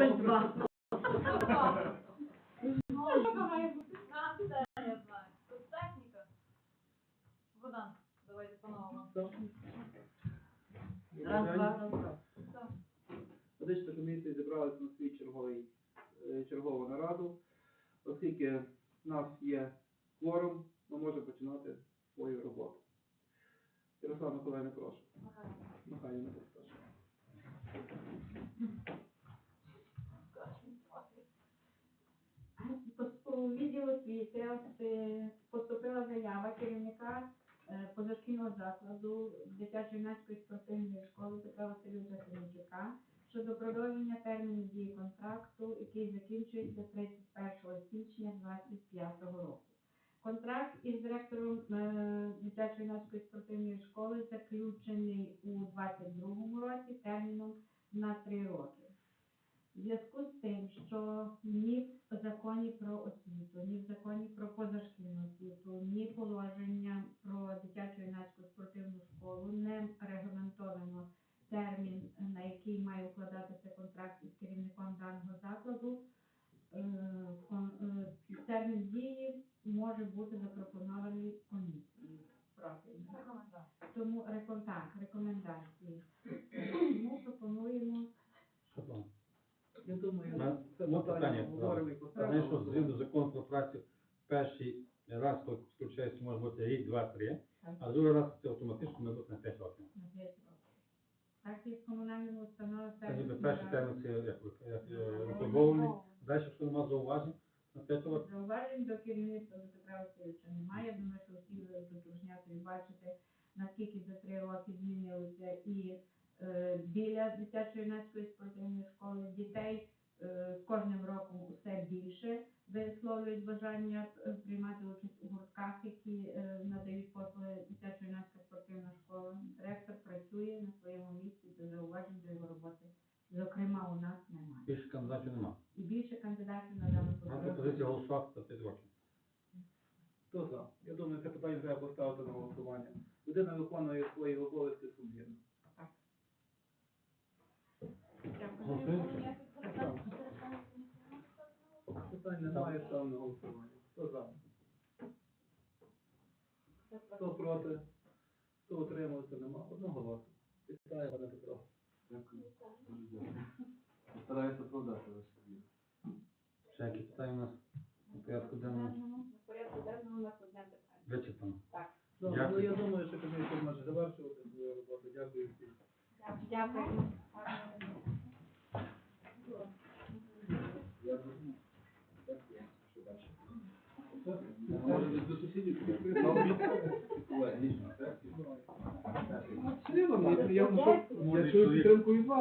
Дубль два. Богдан, давайте по-новому. Раз, два, раз, два. Медична комісія зібралася на свій черговий, е, чергову нараду. Оскільки в нас є кворум, ми можемо починати свою роботу. Ярослав Миколаївна, прошу. Михайлівна, прошу. У відділу освіти е, поступила заява керівника е, позашкільного закладу дитячо-юнацької спортивної школи Петра Васильовича Семенчука щодо продовження терміну дії контракту, який закінчується 31 січня 2025 року. Контракт із директором е, дитячо-юнацької спортивної школи заключений у 2022 році терміном на 3 роки. В зв'язку з тим, що ні в законі про освіту, ні в законі про позашкільну освіту, ні положення про дитячу юнацьку спортивну школу не регламентовано термін, на який має укладатися контракт із керівником даного закладу. е, е, Термін дії може бути запропонований комісією профільною. Тому рекомендації. Тому пропонуємо там? Я думаю, На- це ну, питання питання, обговоримо і Знаєш, що згідно закону про працю, перший раз, коли включається, може бути рік, два, три, Так. а другий раз це автоматично може бути на 5 років. на 5 років. Так і в комунальному установі Це ніби перший термін це як, як е, випробований. Далі, якщо немає зауважень, на 5 років. Зауважень до керівництва до Петра Васильовича немає. Я думаю, що всі тут дружняти і бачите, наскільки за три роки змінилося і біля дитячої юнацької спортивної школи дітей е, з кожним роком усе більше висловлюють бажання е, приймати участь у гуртках, які е, надають послуги дитяча юнацька спортивна школа. Директор працює на своєму місці, до зауважень до його роботи. Зокрема, у нас немає. Більше кандидатів немає. І більше кандидатів на дану пропозиція голосувати за 5 років. Хто за? Я думаю, це питання треба поставити на голосування. Людина виконує свої обов'язки сумлінно. Дякую. Питань немає, ставимо на голосування. Хто за? Хто проти? Хто утримався? Нема. Одного голосу. Вітаю, пане Петро. Стараюся продати ваш собі. Ще які питання у нас у порядку денному В порядку денному у нас одне питання. вичерпано. Ну, Дякую. але я думаю, що комісія може завершувати свою роботу. Дякую всім. Дякую. Я розумію. Дякую. Що далі? Піти? Логічно, так? Я чую підтримку від вас.